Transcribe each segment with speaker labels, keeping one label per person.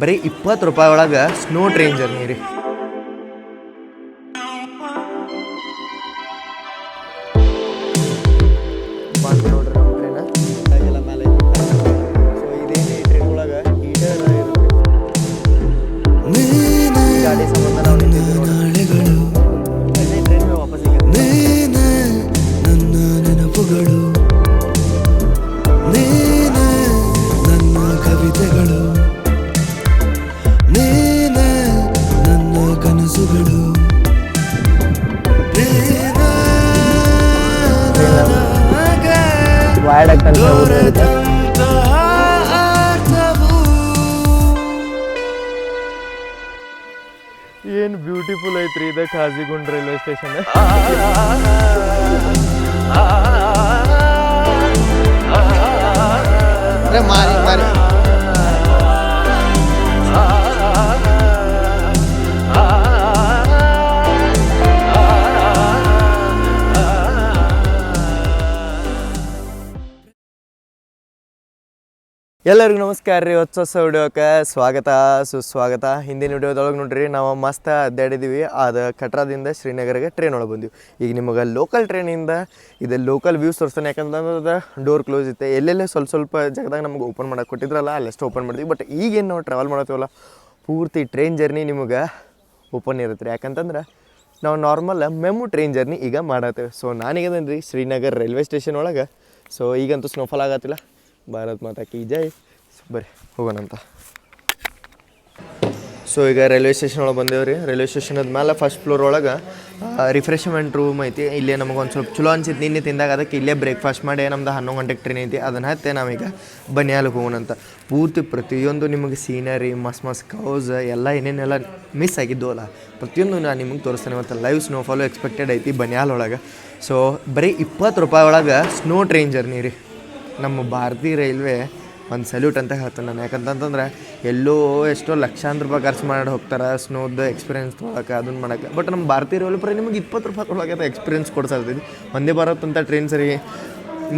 Speaker 1: ಬರೀ ಇಪ್ಪತ್ತು ರೂಪಾಯಿ ಒಳಗೆ ಸ್ನೋ ಟ್ರೈನ್ ಜರ್ನಿ ರೀ. ಮಾರಿ ಮಾರಿ ಎಲ್ಲರಿಗೂ ನಮಸ್ಕಾರ ರೀ. ಹೊಸ ಹೊಸ ವಿಡಿಯೋಕ್ಕೆ ಸ್ವಾಗತ, ಸುಸ್ವಾಗತ. ಹಿಂದಿನ ವಿಡಿಯೋದೊಳಗೆ ನೋಡ್ರಿ, ನಾವು ಮಸ್ತ್ ಅಡ್ಡಾಡಿದ್ದೀವಿ ಅದು ಕಟ್ರಾದಿಂದ ಶ್ರೀನಗರ್ಗೆ ಟ್ರೈನ್ ಒಳಗೆ ಬಂದಿವಿ. ಈಗ ನಿಮಗೆ ಲೋಕಲ್ ಟ್ರೈನಿಂದ ಇದು ಲೋಕಲ್ ವ್ಯೂಸ್ ತೋರಿಸ್ತಾನೆ. ಯಾಕಂತಂದ್ರೆ ಅದು ಡೋರ್ ಕ್ಲೋಸ್ ಇತ್ತು ಎಲ್ಲೆಲ್ಲೇ ಸ್ವಲ್ಪ ಸ್ವಲ್ಪ ಜಾಗದಾಗ ನಮ್ಗೆ ಓಪನ್ ಮಾಡಕ್ಕೆ ಕೊಟ್ಟಿದ್ರಲ್ಲ, ಅಲ್ಲಷ್ಟು ಓಪನ್ ಮಾಡಿದ್ವಿ. ಬಟ್ ಈಗೇನು ನಾವು ಟ್ರಾವೆಲ್ ಮಾಡತ್ತೀವಲ್ಲ, ಪೂರ್ತಿ ಟ್ರೈನ್ ಜರ್ನಿ ನಿಮಗೆ ಓಪನ್ ಇರುತ್ತೆ ರೀ. ಯಾಕಂತಂದ್ರೆ ನಾವು ನಾರ್ಮಲ್ ಮೆಮು ಟ್ರೈನ್ ಜರ್ನಿ ಈಗ ಮಾಡತ್ತೇವೆ. ಸೊ ನಾನೀಗದನ್ರಿ ಶ್ರೀನಗರ್ ರೈಲ್ವೆ ಸ್ಟೇಷನ್ ಒಳಗೆ. ಸೊ ಈಗಂತೂ ಸ್ನೋಫಾಲ್ ಆಗತ್ತಿಲ್ಲ. ಭಾರತ್ ಮಾತಾ ಕಿ ಜೈ ಬರ್ರಿ ಹೋಗೋಣಂತ ಸೊ ಈಗ ರೈಲ್ವೆ ಸ್ಟೇಷನ್ ಒಳಗೆ ಬಂದೇವ್ರಿ ರೈಲ್ವೆ ಸ್ಟೇಷನ್ ಮೇಲೆ ಫಸ್ಟ್ ಫ್ಲೋರ್ ಒಳಗೆ ರಿಫ್ರೆಶ್ಮೆಂಟ್ ರೂಮ್ ಐತಿ. ಇಲ್ಲೇ ನಮಗೆ ಒಂದು ಸ್ವಲ್ಪ ಚಲೋ ಅನ್ಸಿತ್ತು ನಿನ್ನೆ ತಿಂದಾಗ ಅದಕ್ಕೆ ಇಲ್ಲೇ ಬ್ರೇಕ್ಫಾಸ್ಟ್ ಮಾಡಿ, ನಮ್ದು ಹನ್ನೊಂದು ಗಂಟೆಗೆ ಟ್ರೈನ್ ಐತಿ. ಅದನ್ನು ಹತ್ತೆ ನಾವೀಗ ಬನ್ಯಾಲಿಗೆ ಹೋಗೋಣಂತ ಪೂರ್ತಿ ಪ್ರತಿಯೊಂದು ನಿಮಗೆ ಸೀನರಿ ಮಸ್ತ್ ಮಸ್ತ್ ಕೌಸ್ ಎಲ್ಲ ಏನೇನೆಲ್ಲ ಮಿಸ್ ಆಗಿದ್ದು ಅಲ್ಲ ಪ್ರತಿಯೊಂದು ನಾನು ನಿಮಗೆ ತೋರಿಸ್ತೇನೆ. ಮತ್ತು ಲೈವ್ ಸ್ನೋಫಾಲು ಎಕ್ಸ್ಪೆಕ್ಟೆಡ್ ಐತಿ ಬನ್ಯಾಲ್ ಒಳಗೆ. ಸೊ ಬರೀ ಇಪ್ಪತ್ತು ರೂಪಾಯಿ ಒಳಗೆ ಸ್ನೋ ಟ್ರೈನ್ ಜರ್ನಿ ರೀ. ನಮ್ಮ ಭಾರತೀಯ ರೈಲ್ವೆ ಒಂದು ಸಲ್ಯೂಟ್ ಅಂತ ಹೇಳ್ತೇನೆ ನಾನು. ಯಾಕಂತಂತಂದ್ರೆ ಎಲ್ಲೋ ಎಷ್ಟೋ ಲಕ್ಷಾಂತರ ರೂಪಾಯಿ ಖರ್ಚು ಮಾಡಿ ಹೋಗ್ತಾರೆ, ಸ್ನೋದ ಎಕ್ಸ್ಪೀರಿಯನ್ಸ್ ತೊಗೊಳಕ್ಕೆ, ಅದನ್ನು ಮಾಡೋಕ್ಕೆ. ಬಟ್ ನಮ್ಮ ಭಾರತೀಯ ರೈಲ್ವೆ ಪರ ನಿಮಗೆ ಇಪ್ಪತ್ತು ರೂಪಾಯಿ ಒಳಗೆ ಎಕ್ಸ್ಪೀರಿಯೆನ್ಸ್ ಕೊಡ್ಸಾತೈತಿ ಒಂದೇ ಭಾರತ್ ಅಂತ ಟ್ರೈನ್ ಸರಿ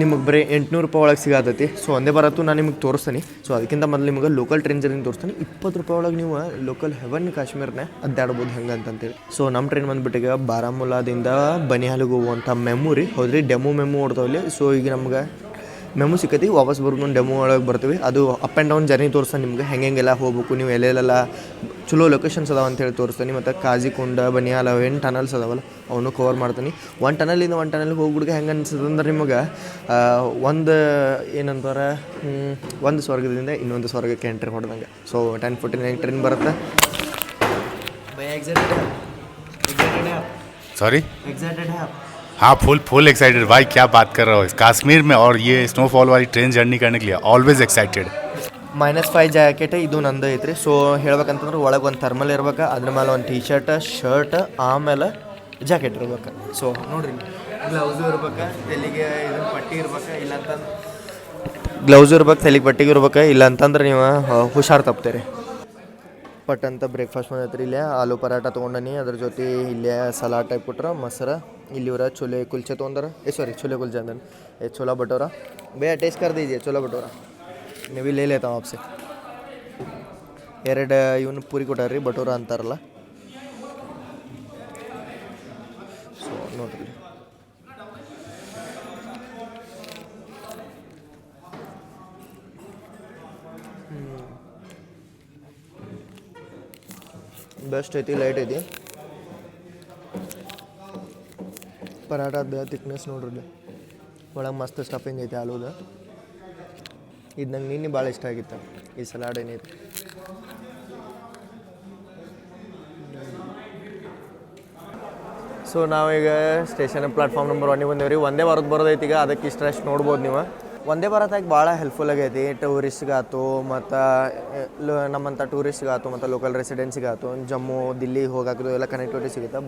Speaker 1: ನಿಮಗೆ ಬರೀ ಎಂಟುನೂರು ರೂಪಾಯಿ ಒಳಗೆ ಸಿಗತೈತಿ. ಸೊ ಒಂದೇ ಬರತ್ತು ನಾನು ನಿಮಗೆ ತೋರಿಸ್ತೀನಿ. ಸೊ ಅದಕ್ಕಿಂತ ಮೊದಲು ನಿಮಗೆ ಲೋಕಲ್ ಟ್ರೈನ್ ಜರ್ನಿ ತೋರಿಸ್ತೀನಿ. ಇಪ್ಪತ್ತು ರೂಪಾಯಿ ಒಳಗೆ ನೀವು ಲೋಕಲ್ ಹೆವನ್ ಕಾಶ್ಮೀರ್ನ ಅದ್ದಾಡ್ಬೋದು ಹೆಂಗೆ ಅಂತಂತೇಳಿ ಸೊ ನಮ್ಮ ಟ್ರೈನ್ ಬಂದುಬಿಟ್ಟಿಗೆ ಬಾರಾಮುಲಾದಿಂದ ಬನಿಹಾಲಿಗೆ ಹೋಗುವಂಥ ಮೆಮೊರಿ ಹೌದ್ರಿ? Demo memo ಓಡ್ತಾವಲ್ಲಿ. ಸೊ ಈಗ ನಮ್ಗೆ ಮೆಮೊ ಸಿಕ್ಕತಿ ವಾಪಸ್ ಬರ್ಕೊಂಡು ಡೆಮೋ ಒಳಗೆ ಬರ್ತೀವಿ. ಅದು ಅಪ್ ಆ್ಯಂಡ್ ಡೌನ್ ಜರ್ನಿ ತೋರಿಸ್ತಾನೆ ನಿಮ್ಗೆ ಹೆಂಗೆಲ್ಲ ಹೋಗ್ಬೇಕು ನೀವು ಎಲ್ಲೆಲ್ಲೆಲ್ಲ ಚಲೋ ಲೊಕೇಶನ್ಸ್ ಅದಾವ ಅಂತ ಹೇಳಿ ತೋರಿಸ್ತಾನೆ. ಮತ್ತು ಕಾಜಿಕೊಂಡ ಬನಿಯಾಲ ಏನು ಟನಲ್ಸ್ ಅದಾವಲ್ಲ ಅವನು ಕವರ್ ಮಾಡ್ತೀನಿ. ಒಂದು ಟನಲಿಂದ ಒಂದು ಟನಲ್ಗೆ ಹೋಗ್ಬಿಡ್ಗೆ ಹೆಂಗೆ ಅನ್ಸದಂದ್ರೆ ನಿಮಗೆ ಒಂದು ಏನಂತಾರೆ ಒಂದು ಸ್ವರ್ಗದಿಂದ ಇನ್ನೊಂದು ಸ್ವರ್ಗಕ್ಕೆ entry ಹೊಡೆದಂಗೆ so ten forty nine train ಬರುತ್ತೆ.
Speaker 2: ಸಾರಿ
Speaker 1: ಎಕ್ಸೈಟೆಡ್ ಹ್ಯಾಪ್
Speaker 2: हाँ फुल फुल एक्साइटेड भाई क्या बात कर रहे हो कश्मीर में और ये स्नोफॉल वाली ट्रेन जर्नी करने के लिए always excited
Speaker 1: minus five jacket ಇದು ನಂದು ಐತ್ರಿ ಸೊ ಹೇಳ್ಬೇಕಂತಂದ್ರೆ ಒಳಗೆ ಒಂದು ಥರ್ಮಲ್ ಇರ್ಬೇಕು ಅದ್ರ ಮೇಲೆ ಒಂದು ಟೀ ಶರ್ಟ್ ಶರ್ಟ್ ಆಮೇಲೆ ಜಾಕೆಟ್ ಇರ್ಬೇಕು ಸೊ ನೋಡ್ರಿ ಗ್ಲೌಸು ಇರ್ಬೇಕು ತಲೆಗೆ ಇದನ್ನ ಪಟ್ಟಿ ಇರ್ಬೇಕು ಇಲ್ಲ ಅಂತಂದ್ರೆ ಗ್ಲೌಸ್ ಇರ್ಬೇಕು ತಲೆಗೆ ಪಟ್ಟಿಗೆ ಇರ್ಬೇಕು ಇಲ್ಲ ಅಂತಂದ್ರೆ ನೀವು ಹುಷಾರು ತಪ್ತೀರಿ ಪಟ್ ಅಂತ ಬ್ರೇಕ್ಫಾಸ್ಟ್ ಬಂದೈತ್ರಿ ಇಲ್ಲೇ ಆಲೂ ಪರಾಟ ತೊಗೊಂಡನಿ ಅದ್ರ ಜೊತೆ ಇಲ್ಲೇ ಸಲಾಡ್ ಟೈಪ್ ಕೊಟ್ರ ಮೊಸರ इलीवर छोले कुलचे तो अंदर, ए सॉरी छोले कुलचे अंदर ये छोला भटोरा। भैया टेस्ट कर दीजिए छोला भटोरा। मैं भी ले लेता हूँ आपसे। एर इवन पूरी कोटार रही, भटोरा अंतरल। सो बेस्ट ऐति लाइट ऐसी ಪರಾಟದ ತಿಕ್ನೆಸ್ ನೋಡ್ರಿ. ಒಳಗೆ ಮಸ್ತ್ ಸ್ಟಫಿಂಗ್ ಐತೆ ಆಲೂದ ಇದು ನಂಗೆ ನಿನ್ನೆ ಭಾಳ ಇಷ್ಟ ಆಗಿತ್ತು. ಈ ಸಲಾಡ್ ಏನೈತೆ ಸೊ ನಾವೀಗ ಸ್ಟೇಷನ್ ಪ್ಲಾಟ್ಫಾರ್ಮ್ ನಂಬರ್ ಒನ್ನಿಗೆ ಬಂದೇವ್ರಿ. ಒಂದೇ ವಾರದ ಬರೋದೈತಿ ಈಗ, ಅದಕ್ಕೆ ಇಷ್ಟರಷ್ಟು ನೋಡ್ಬೋದು ನೀವು. ಒಂದೇ ಭಾರತಾಗಿ ಭಾಳ ಹೆಲ್ಪ್ಫುಲ್ ಆಗೈತಿ. ಟೂರಿಸ್ಟ್ಗಾತು ಮತ್ತು ನಮ್ಮಂಥ ಟೂರಿಸ್ಟ್ಗಾತು ಮತ್ತು ಲೋಕಲ್ ರೆಸಿಡೆನ್ಸಿಗಾತು ಜಮ್ಮು, ದಿಲ್ಲಿ ಹೋಗಾಕದು ಎಲ್ಲ ಕನೆಕ್ಟಿವಿಟಿ ಸಿಗುತ್ತೆ?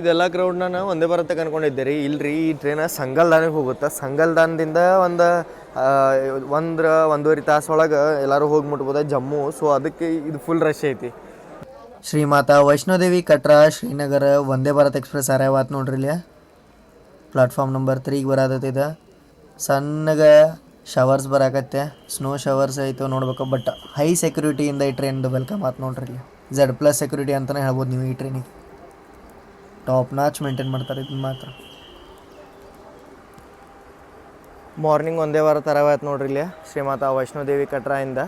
Speaker 1: ಇದೆಲ್ಲ ಗ್ರೌಂಡ್ನ ನಾವು ಒಂದೇ ಬರತ್ತೆ ಅನ್ಕೊಂಡಿದ್ದೆ ರೀ. ಇಲ್ರಿ, ಈ ಟ್ರೈನ ಸಂಗಲ್ದಾನಿಗೆ ಹೋಗುತ್ತೆ? ಸಂಗಲ್ದಾನದಿಂದ ಒಂದು ಒಂದ್ರ ಒಂದೂವರೆ ತಾಸು ಒಳಗೆ ಎಲ್ಲರೂ ಹೋಗಿ ಮುಟ್ಬೋದ ಜಮ್ಮು. ಸೊ ಅದಕ್ಕೆ ಇದು ಫುಲ್ ರಶ್ ಐತಿ. ಶ್ರೀಮಾತಾ ವೈಷ್ಣೋದೇವಿ ಕಟ್ರಾ ಶ್ರೀನಗರ ವಂದೇ ಭಾರತ್ ಎಕ್ಸ್ಪ್ರೆಸ್ ಆರ್ಯಾವಾತ್ ನೋಡ್ರಿ ಇಲ್ಲಿ ಪ್ಲಾಟ್ಫಾರ್ಮ್ ನಂಬರ್ ತ್ರೀಗೆ ಬರತೈತಿ ಇದು. ಸಣ್ಣಗೆ ಶವರ್ಸ್ ಬರಾಕತ್ತೆ. ಸ್ನೋ ಶವರ್ಸ್ ಐತೆ ನೋಡ್ಬೇಕು ಬಟ್ ಹೈ ಸೆಕ್ಯೂರಿಟಿಯಿಂದ ಈ ಟ್ರೈನ್ ವೆಲ್ಕಮ್ ಆತು ನೋಡ್ರಿ ಇಲ್ಲಿ ಝೆಡ್ ಪ್ಲಸ್ ಸೆಕ್ಯೂರಿಟಿ ಅಂತಲೇ ಹೇಳ್ಬೋದು ನೀವು ಈ ಟ್ರೈನಿಗೆ ಟಾಪ್ ನಾಚ್ ಮೇಂಟೈನ್ ಮಾಡ್ತಾರೆ ಇದನ್ನ ಮಾತ್ರ. ಮಾರ್ನಿಂಗ್ ಒಂದೇ ವಾರ ತರವಾಯ್ತು ನೋಡ್ರಿ ಇಲ್ಲಿ, ಶ್ರೀಮಾತಾ ವೈಷ್ಣೋದೇವಿ ಕಟ್ರಾಯಿಂದ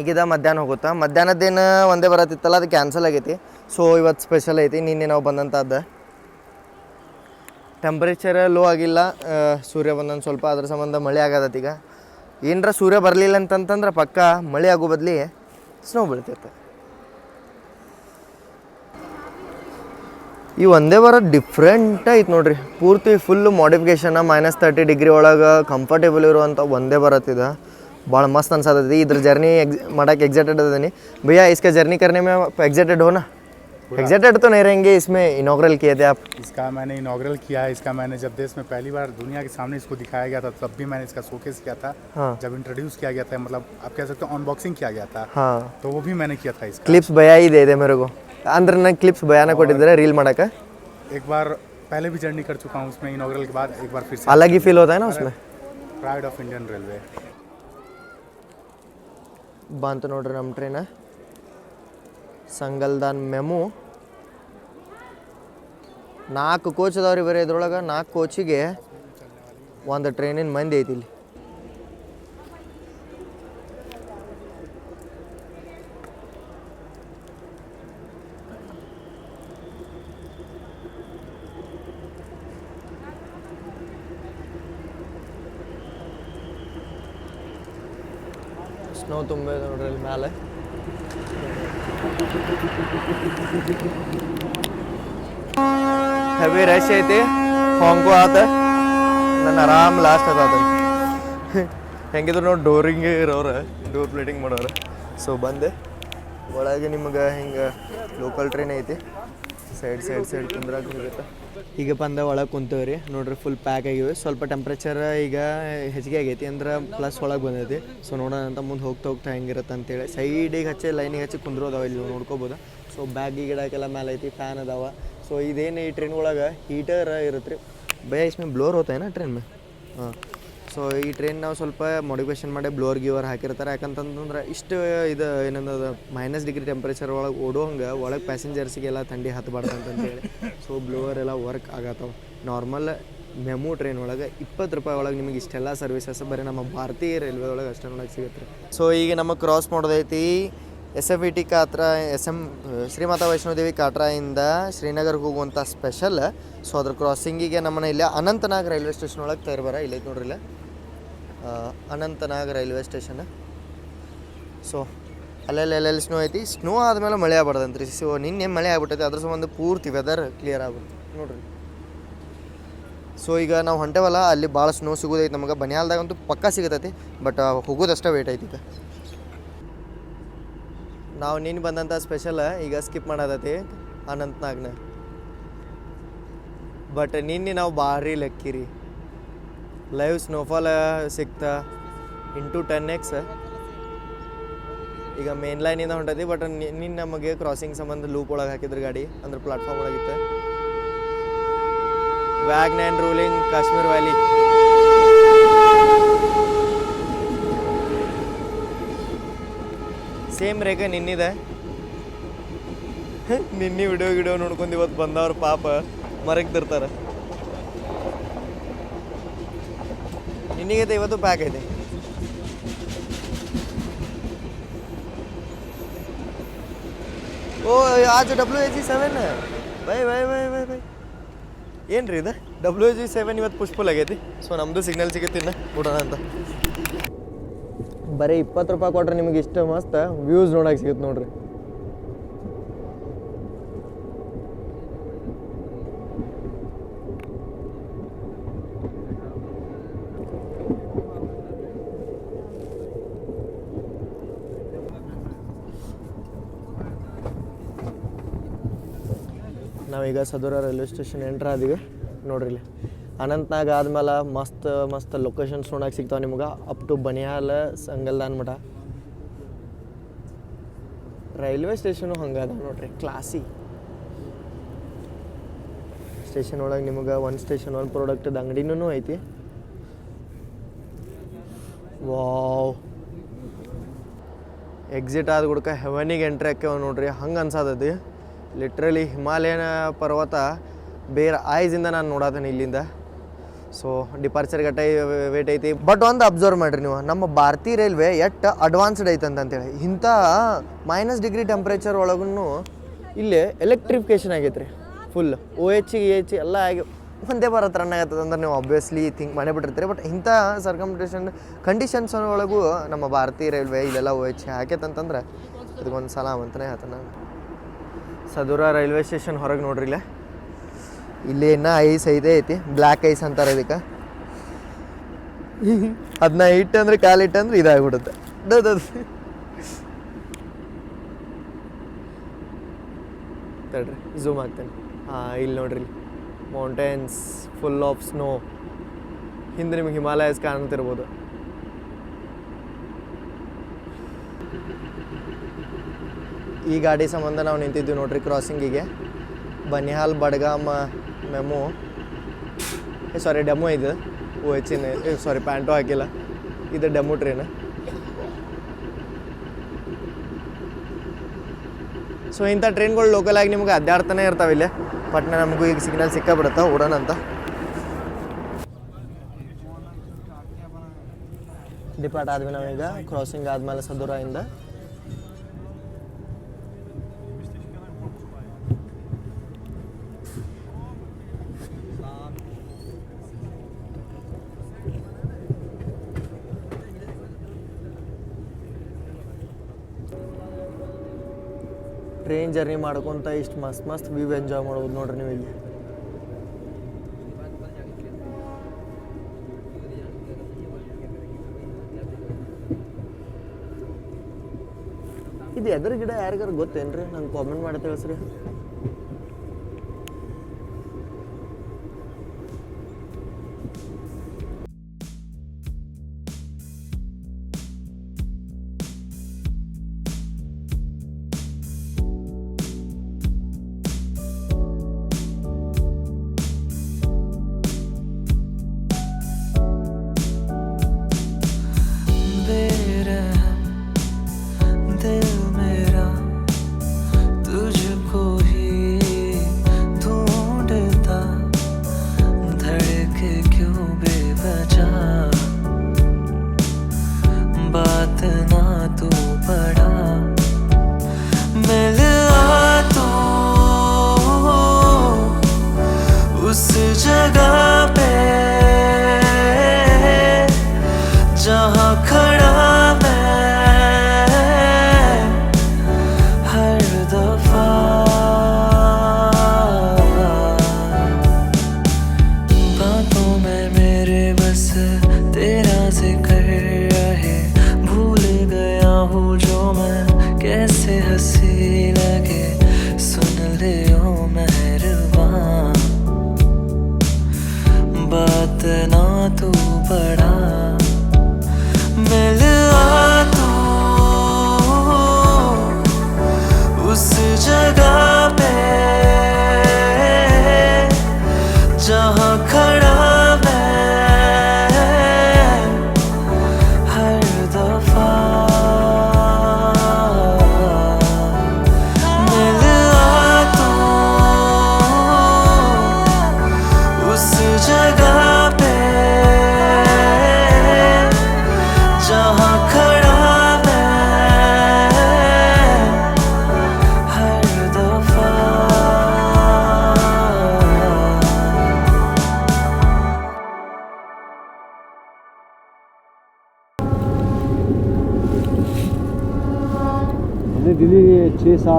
Speaker 1: ಈಗಿದ ಮಧ್ಯಾಹ್ನ ಹೋಗುತ್ತಾ? ಮಧ್ಯಾಹ್ನದ್ದೇನು ಒಂದೇ ಬರತ್ತಿತ್ತಲ್ಲ, ಅದು ಕ್ಯಾನ್ಸಲ್ ಆಗೈತಿ. ಸೊ ಇವತ್ತು ಸ್ಪೆಷಲ್ ಐತಿ, ನಿನ್ನೆ ನಾವು ಬಂದಂಥದ್ದು ಟೆಂಪ್ರೇಚರ್ ಲೋ ಆಗಿಲ್ಲ ಸೂರ್ಯ ಬಂದಂದು ಸ್ವಲ್ಪ ಅದ್ರ ಸಂಬಂಧ ಮಳೆ ಆಗದತ್ತೀಗ. ಏನರ ಸೂರ್ಯ ಬರಲಿಲ್ಲ ಅಂತಂತಂದ್ರೆ ಪಕ್ಕ ಮಳೆ ಆಗೋ ಬದಲಿ ಸ್ನೋ ಬೀಳ್ತೈತೆ. ಈ ಒಂದೇ ವಾರ ಡಿಫ್ರೆಂಟ್ ಐತೆ ನೋಡ್ರಿ ಪೂರ್ತಿ full modification minus thirty degree ಒಳಗೆ ಕಂಫರ್ಟೇಬಲ್ ಇರುವಂಥ ಒಂದೇ ಬರತ್ತಿದೆ ಭಾಳ ಮಸ್ತ್ ಅನ್ಸತೈತಿ ಇದ್ರ ಜರ್ನಿ ಎಕ್ಸ್ ಮಾಡಕ್ಕೆ ಎಕ್ಸೈಟೆಡ್ ಅದೀನಿ भैया इसका जर्नी करने में आप एक्साइटेड हो ना एक्साइटेड तो नहीं रहेंगे इसमें इनॉग्रल किए थे आप
Speaker 2: इसका मैंने इनाग्रल किया है इसका मैंने जब देश में पहली बार दुनिया के सामने इसको दिखाया गया था तब भी मैंने इसका शोकेस किया था
Speaker 1: हाँ
Speaker 2: जब इंट्रोड्यूस किया गया था मतलब आप कह सकते हो अनबॉक्सिंग किया गया था
Speaker 1: हाँ
Speaker 2: तो वो भी मैंने किया था इसका
Speaker 1: ಕ್ಲಿಪ್ಸ್ ಭಯ ಇದೆ ಇದೆ ಮೇರೆಗೂ ಅಂದ್ರೆ ನಂಗೆ ಕ್ಲಿಪ್ಸ್ ಭಯಾನ ಕೊಟ್ಟಿದ್ದಾರೆ ರೀಲ್ ಮಾಡಕ್ಕೆ
Speaker 2: एक बार पहले भी जर्नी कर चुका हूँ उसमें इनाग्रल के बाद एक बार फिर से
Speaker 1: अलग ही फील होता है ना उसमें
Speaker 2: प्राइड ऑफ इंडियन रेलवे
Speaker 1: ಬಂತು ನೋಡ್ರಿ ನಮ್ಮ ಟ್ರೈನ ಸಂಗಲ್ದಾನ್ ಮೆಮು ನಾಲ್ಕು ಕೋಚ್ ಅದಾವ್ರಿ ಬರೀ ಇದ್ರೊಳಗೆ ನಾಲ್ಕು ಕೋಚಿಗೆ ಒಂದು ಟ್ರೈನಿನ ಮಂದಿ ಐತಿ ಇಲ್ಲಿ ತುಂಬ ಇದೆ ನೋಡ್ರಿ ಅಲ್ಲಿ ಮ್ಯಾಲೆ ಹೆವಿ ರಶ್ ಐತಿ. ಹಾಂಗು ಆತ. ನನ್ನ ಆರಾಮ್ ಲಾಸ್ಟ್ ಅದ ಹೆಂಗಿದ್ರು ನೋಡಿ ಡೋರಿಂಗ್ ಇರೋರು ಡೋರ್ ಪ್ಲೇಟಿಂಗ್ ಮಾಡೋರು. ಸೊ ಬಂದೆ. ಒಳಗೆ ನಿಮ್ಗೆ ಹಿಂಗೆ ಲೋಕಲ್ ಟ್ರೈನ್ ಐತಿ. ಸೈಡ್ ಸೈಡ್ ಸೈಡ್ ಕುಂದ್ರಾಗ ಹೋಗುತ್ತೆ ಈಗ ಬಂದ ಒಳಗೆ ಕುಂತೇವ್ರಿ. ನೋಡ್ರಿ ಫುಲ್ ಪ್ಯಾಕ್ ಆಗಿವೆ. ಸ್ವಲ್ಪ ಟೆಂಪ್ರೇಚರ್ ಈಗ ಹೆಚ್ಚಿಗೆ ಆಗೈತಿ. ಅಂದ್ರೆ ಪ್ಲಸ್ ಒಳಗೆ ಬಂದೈತಿ. ಸೊ ನೋಡೋಣ ಅಂತ ಮುಂದೆ ಹೋಗ್ತಾ ಹೋಗ್ತಾ ಹೆಂಗಿರುತ್ತೆ ಅಂತೇಳಿ. ಸೈಡಿಗೆ ಹಚ್ಚಿ ಲೈನಿಗೆ ಹಚ್ಚಿ ಕುಂದ್ರೋದಾವ ಇಲ್ಲಿ ನೋಡ್ಕೋಬೋದು. ಸೊ ಬ್ಯಾಗ್ ಗಿಡಕ್ಕೆಲ್ಲ ಮೇಲೆ ಐತಿ ಫ್ಯಾನ್ ಅದಾವ. ಸೊ ಇದೇನು ಈ ಟ್ರೈನ್ ಒಳಗೆ ಹೀಟರ್ ಇರುತ್ತೆ ರೀ ಬೇ, ಇಸ್ಮೆ ಬ್ಲೋರ್ ಹೋತಾ ನಾ ಟ್ರೈನ್ ಮೇ? ಹಾಂ. ಸೊ ಈ ಟ್ರೈನ್ ನಾವು ಸ್ವಲ್ಪ ಮೋಡಿಫಿಕೇಶನ್ ಮಾಡಿ ಬ್ಲೋರ್ ಗಿವರ್ ಹಾಕಿರ್ತಾರೆ. ಯಾಕಂತಂದ್ರೆ ಇಷ್ಟು ಇದು ಏನಂದ್ರೆ ಮೈನಸ್ ಡಿಗ್ರಿ ಟೆಂಪ್ರೇಚರ್ ಒಳಗೆ ಓಡೋ ಹಂಗೆ ಒಳಗೆ ಪ್ಯಾಸೆಂಜರ್ಸಿಗೆಲ್ಲ ಥಂಡಿ ಹತ್ತಬಾರ್ದು ಅಂತಂತೇಳಿ. ಸೊ ಬ್ಲೋವರ್ ಎಲ್ಲ ವರ್ಕ್ ಆಗತ್ತವ. ನಾರ್ಮಲ್ ಮೆಮು ಟ್ರೈನ್ ಒಳಗೆ ಇಪ್ಪತ್ತು ರೂಪಾಯಿ ಒಳಗೆ ನಿಮಗೆ ಇಷ್ಟೆಲ್ಲ ಸರ್ವಿಸಸ್ ಬರೀ ನಮ್ಮ ಭಾರತೀಯ ರೈಲ್ವೆ ಒಳಗೆ ಅಷ್ಟೇ ಒಳಗೆ ಸಿಗುತ್ತೆ. ಸೊ ಈಗ ನಮಗೆ cross ಮಾಡೋದೈತಿ. S F E T Katra S M Shri Mata Vaishno Devi ಕಾಟ್ರಾಯಿಂದ ಶ್ರೀನಗರ್ಗೆ ಹೋಗುವಂಥ ಸ್ಪೆಷಲ್ ಸೊ ಅದ್ರ ಕ್ರಾಸಿಂಗಿಗೆ ನಮ್ಮನ್ನ ಇಲ್ಲಿ ಅನಂತನಾಗ್ ರೈಲ್ವೆ ಸ್ಟೇಷನ್ ಒಳಗೆ ತೈರ್ಬಾರ ಬರ. ಇಲ್ಲೈತೆ ನೋಡ್ರಿ ಇಲ್ಲ. Anantnag railway station. ಸೊ, ಅಲ್ಲೆಲ್ಲ ಅಲ್ಲೆಲ್ಲಿ ಸ್ನೋ ಐತಿ? ಸ್ನೋ ಆದಮೇಲೆ ಮಳೆ ಆಗ್ಬಾರ್ದಂತ್ರಿ. ಸೊ ನಿನ್ನೆ ಮಳೆ ಆಗ್ಬಿಟ್ಟೈತಿ. ಅದ್ರ ಸಂಬಂಧ ಪೂರ್ತಿ ವೆದರ್ ಕ್ಲಿಯರ್ ಆಗ್ಬಿಡ್ತು ನೋಡ್ರಿ. ಸೊ ಈಗ ನಾವು ಹೊಂಟೇವಲ್ಲ, ಅಲ್ಲಿ ಭಾಳ ಸ್ನೋ ಸಿಗೋದೈತಿ ನಮಗೆ. ಬನಿಯಾಲ್ದಾಗಂತೂ ಪಕ್ಕ ಸಿಗತೈತಿ ಬಟ್ ಹೋಗೋದಷ್ಟೇ ವೇಟ್ ಐತಿ ಈಗ. ನಾವು ನಿನ್ನೆ ಬಂದಂಥ ಸ್ಪೆಷಲ್ ಈಗ ಸ್ಕಿಪ್ ಮಾಡೋದೈತಿ ಅನಂತನಾಗ್ನ ಬಟ್ ನಿನ್ನೆ ನಾವು ಭಾರಿ ಲಕ್ಕಿರಿ ಲೈವ್ ಸ್ನೋಫಾಲ್ ಸಿಗ್ತಾ ಇಂಟು ಟೆನ್ ಎಕ್ಸ್ ಈಗ ಮೇನ್ ಲೈನಿಂದ ಹೊಂಟೈತಿ ಬಟ್ ನಿನ್ನ ನಮಗೆ ಕ್ರಾಸಿಂಗ್ ಸಂಬಂಧ ಲೂಪ್ ಒಳಗೆ ಹಾಕಿದ್ರು ಗಾಡಿ, ಅಂದ್ರೆ platform ಒಳಗಿತ್ತು wagon and ruling Kashmir valley same ರೇಖೆ ನಿನ್ನಿದೆ. ನಿನ್ನೆ ವಿಡಿಯೋ ಗಿಡಿಯೋ ನೋಡ್ಕೊಂಡು ಇವತ್ತು ಬಂದವ್ರ ಪಾಪ ಮರಕ್ಕೆ ತರ್ತಾರೆ ನಿನ್ನಿಗೈತೆ ಇವತ್ತು ಪ್ಯಾಕ್ ಐತೆ ಓ ಆಜ್ W A G seven bye bye bye bye bye. ಏನು ರೀ ಇದು ಡಬ್ಲ್ಯೂ ಜಿ ಸೆವೆನ್ ಇವತ್ತು ಪುಷ್ಪುಲ್ ಆಗೈತಿ. ಸೊ ನಮ್ಮದು ಸಿಗ್ನಲ್ ಸಿಗುತ್ತಿನ್ನ ಬಿಡೋಣ ಅಂತ. ಬರೀ ಇಪ್ಪತ್ತು ರೂಪಾಯಿ ಕೊಟ್ರೆ ನಿಮಗೆ ಇಷ್ಟು ಮಸ್ತ್. ವ್ಯೂಸ್ ನೋಡಕ್ಕೆ ಸಿಗುತ್ತೆ ನೋಡ್ರಿ. ನಾವೀಗ ಸದೂರ ರೈಲ್ವೆ ಸ್ಟೇಷನ್ ಎಂಟ್ರ್ ಆದೀವಿ. ನೋಡ್ರಿ ಇಲ್ಲಿ. ಅನಂತ್ನಾಗ್ ಆದ್ಮೇಲೆ ಮಸ್ತ್ ಮಸ್ತ್ ಲೊಕೇಶನ್ಸ್ ನೋಡಕ್ಕೆ ಸಿಗ್ತಾವೆ ನಿಮ್ಗೆ. Up to ಬನಿಯಾಲ, ಸಂಗಲ್ದಾನ್ Math. Railway station ಹಂಗದ ನೋಡ್ರಿ ಕ್ಲಾಸಿ ಸ್ಟೇಷನ್ ಒಳಗೆ ನಿಮ್ಗೆ ಒಂದು ಸ್ಟೇಷನ್ ಒನ್ ಪ್ರಾಡಕ್ಟ್ ಅಂಗಡಿನೂ ಐತಿ.
Speaker 3: ವಾವ್. ಎಕ್ಸಿಟ್ ಆದ ಗುಡ್ಕ ಹೆವನಿಗೆ ಎಂಟ್ರಿ ಹಾಕ್ಯವ ನೋಡ್ರಿ, ಹಂಗೆ ಅನ್ಸತೈತಿ. ಲಿಟ್ರಲಿ ಹಿಮಾಲಯನ ಪರ್ವತ ಬೇರೆ ಆಯ್ಸಿಂದ ನಾನು ನೋಡತ್ತೇನೆ ಇಲ್ಲಿಂದ. ಸೊ ಡಿಪಾರ್ಚರ್ ಗಟ್ಟ ವೇಟ್ ಐತಿ. ಬಟ್ ಒಂದು ಅಬ್ಸರ್ವ್ ಮಾಡ್ರಿ ನೀವು. ನಮ್ಮ ಭಾರತೀಯ ರೈಲ್ವೆ ಎಷ್ಟು ಅಡ್ವಾನ್ಸ್ಡ್ ಐತೆ ಅಂತೇಳಿ. ಇಂಥ ಮೈನಸ್ ಡಿಗ್ರಿ ಟೆಂಪ್ರೇಚರ್ ಒಳಗೂ ಇಲ್ಲಿ ಎಲೆಕ್ಟ್ರಿಫಿಕೇಶನ್ ಆಗೈತೆ ರೀ full O H E H ಎಲ್ಲ ಆಗಿ ಒಂದೇ ಬರತ್ತೆ ರನ್ ಆಗತ್ತದ ಅಂದ್ರೆ ನೀವು ಆಬ್ವಿಯಸ್ಲಿ ಥಿಂಕ್ ಮನೆ ಬಿಟ್ಟಿರ್ತೀರಿ. ಬಟ್ ಇಂಥ ಸರ್ಕಮ್ಟೇಷನ್ ಕಂಡೀಷನ್ಸ್ ಒಳಗೂ ನಮ್ಮ ಭಾರತೀಯ ರೈಲ್ವೆ ಇಲ್ಲೆಲ್ಲ ಓ ಎಚ್ ಹಾಕೈತಂತಂದ್ರೆ ಇದಕ್ಕೊಂದು ಸಲ ಅಂತಲೇ ಹೇಳ್ತಾನೆ ಸದೂರ ರೈಲ್ವೆ ಸ್ಟೇಷನ್ ಹೊರಗೆ ನೋಡ್ರಿ ಇಲ್ಲೇ. ಇಲ್ಲಿ ಇನ್ನೂ ಐಸ್ ಐದೇ ಐತಿ ಬ್ಲ್ಯಾಕ್ ಐಸ್ ಅಂತಾರೆ ಇದಕ್ಕೆ. ಅದನ್ನ ಇಟ್ಟಂದ್ರೆ ಕಾಲಿಟ್ಟಂದ್ರೆ ಇದಾಗ್ಬಿಡುತ್ತೆ. ತಡ್ರಿ ಝೂಮ್ ಆಗ್ತೇನೆ ಹಾಂ ಇಲ್ಲಿ ನೋಡ್ರಿ ಮೌಂಟೇನ್ಸ್ ಫುಲ್ ಆಫ್ ಸ್ನೋ ಹಿಂದೆ ನಿಮಗೆ ಹಿಮಾಲಯಸ್ ಕಾಣ್ತಿರ್ಬೋದು. ಈ ಗಾಡಿ ಸಂಬಂಧ ನಾವು ನಿಂತಿದ್ವಿ ನೋಡ್ರಿ ಕ್ರಾಸಿಂಗಿಗೆ Banihal Budgam MEMU. Sorry DEMU ಇದು. ಓ, ಹೆಚ್ಚಿನ ಸಾರಿ ಪ್ಯಾಂಟು ಹಾಕಿಲ್ಲ. ಇದು ಡೆಮೋ ಟ್ರೈನ್. ಸೊ ಇಂಥ ಟ್ರೈನ್ಗಳು ಆಗಿ ನಿಮ್ಗೆ ಅಡ್ಡಾಡ್ತಾನೆ ಇರ್ತಾವೆ ಇಲ್ಲೇ. ಪಟ್ನೆ ನಮಗೂ ಈಗ ಸಿಗ್ನಲ್ ಸಿಕ್ಕಾಬಿಡುತ್ತೆ? ಓಡೋಣ ಅಂತ. ಡಿಪಾರ್ಟ್ ಆದ್ಮೇಲೆ ನಾವೀಗ. ಕ್ರಾಸಿಂಗ್ ಆದ್ಮೇಲೆ ಸದೂರದಿಂದ ಟ್ರೈನ್ ಜರ್ನಿ ಮಾಡ್ಕೊಂತ ಇಷ್ಟು ಮಸ್ತ್ ಮಸ್ತ್ ವ್ಯೂ ಎಂಜಾಯ್ ಮಾಡ್ಬೋದು ನೋಡ್ರಿ ನೀವು ಇಲ್ಲಿ. ಇದು ಎದ್ರ ಗಿಡ ಯಾರಿಗಾರು ಗೊತ್ತೇನ್ರಿ? ನಂಗೆ ಕಾಮೆಂಟ್ ಮಾಡಿ ತಿಳಿಸ್ರಿ.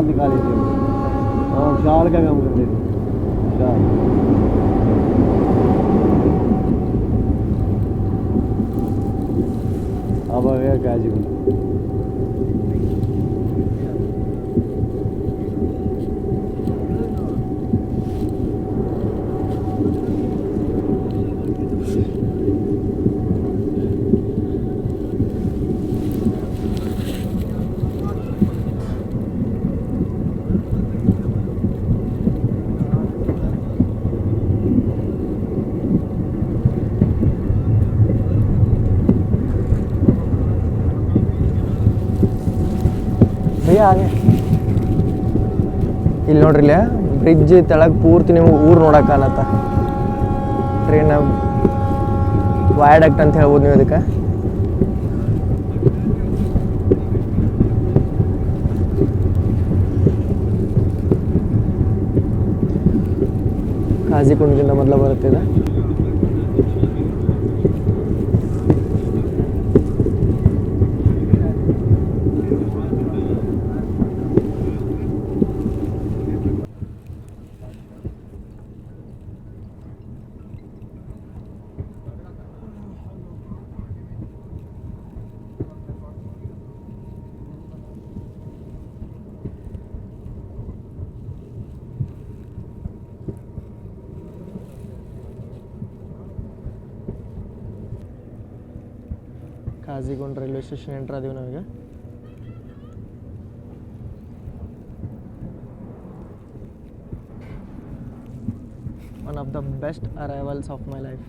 Speaker 4: माल
Speaker 1: ಹಾಗೆ. ಇಲ್ಲಿ ನೋಡ್ರಿ ಇಲ್ಲಿ ಬ್ರಿಡ್ಜ್ ತೆಳಗೆ ಪೂರ್ತಿ ನೀವು ಊರು ನೋಡಕ್ಕಾಗತ್ತ ಟ್ರೈನ್ ವಾಯಡಕ್ಟ್ ಅಂತ ಹೇಳ್ಬೋದು ನೀವು ಅದಕ್ಕೆ ಕಾಜಿಕುಂಡದಿಂದ ಮೊದಲು ಬರುತ್ತೆ ಇದು ಕಾಜಿಗೊಂಡ್ ರೈಲ್ವೆ ಸ್ಟೇಷನ್ ಎಂಟ್ರ್ ಆದೀವಿ ನಾವೀಗ one of the best arrivals of my life